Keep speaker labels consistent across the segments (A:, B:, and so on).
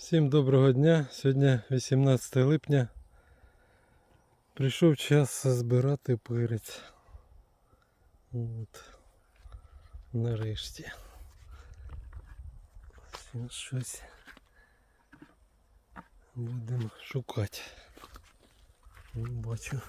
A: Всім доброго дня. Сьогодні 18 липня. Прийшов час збирати перець. От. Нарешті. Щось будемо шукати. Бачу.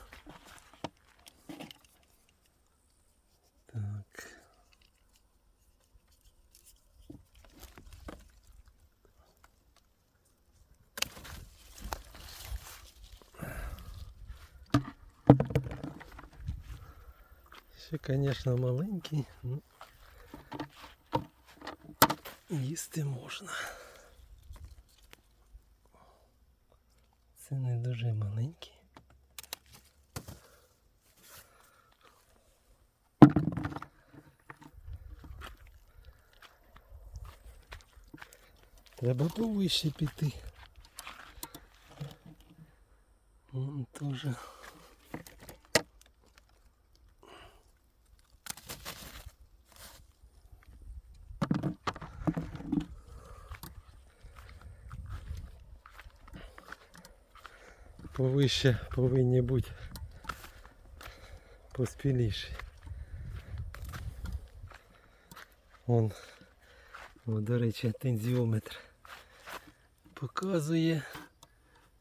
A: Ще, звісно, маленький, ну їсти можна. Це не дуже маленький. Треба повище піти. Вон теж. Повище повинні бути поспіліші. Вон, о, до речі, тензіометр показує,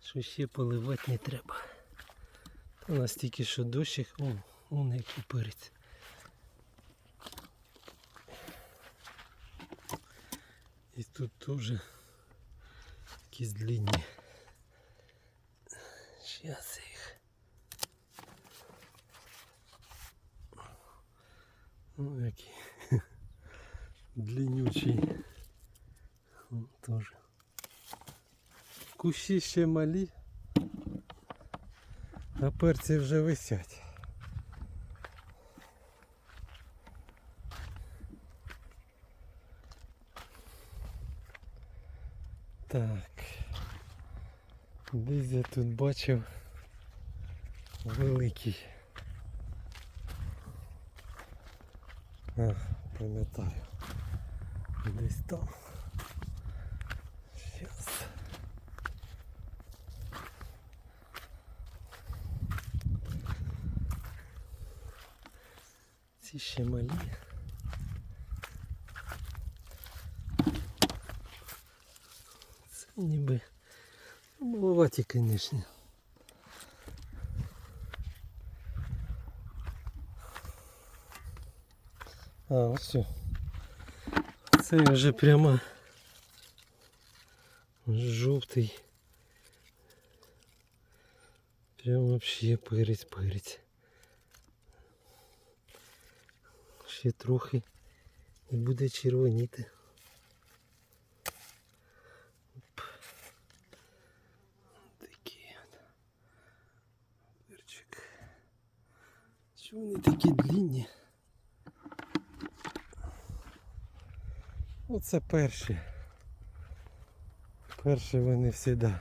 A: що ще поливати не треба. Та настільки, що дощик, о, вон який перець. І тут теж якісь длинні. Сейчас їх. Ну, який длиннючий. О, Тоже. Кущі ще малі, а перці вже висять. Так. Десь я тут бачив великий. А, пам'ятаю. Десь там. Щас. Ці ще малі. Це ніби маловаті, звісно. А, ось все. Це вже прямо жовтий. Прям вообще перець перець. Ще трохи і буде червоніти. Чому вони такі длинні? Оце перші. Перші вони завжди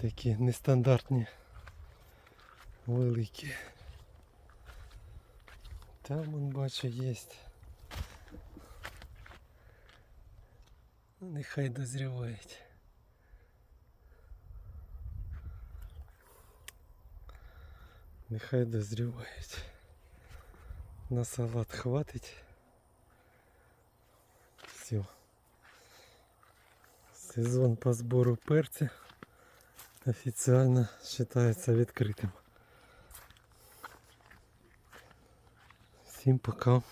A: такі нестандартні, великі. Там он бачу є. Ну, нехай дозрівають. Нехай дозрівають. На салат хватить. Все. Сезон по збору перця офіційно вважається відкритим. Всім пока.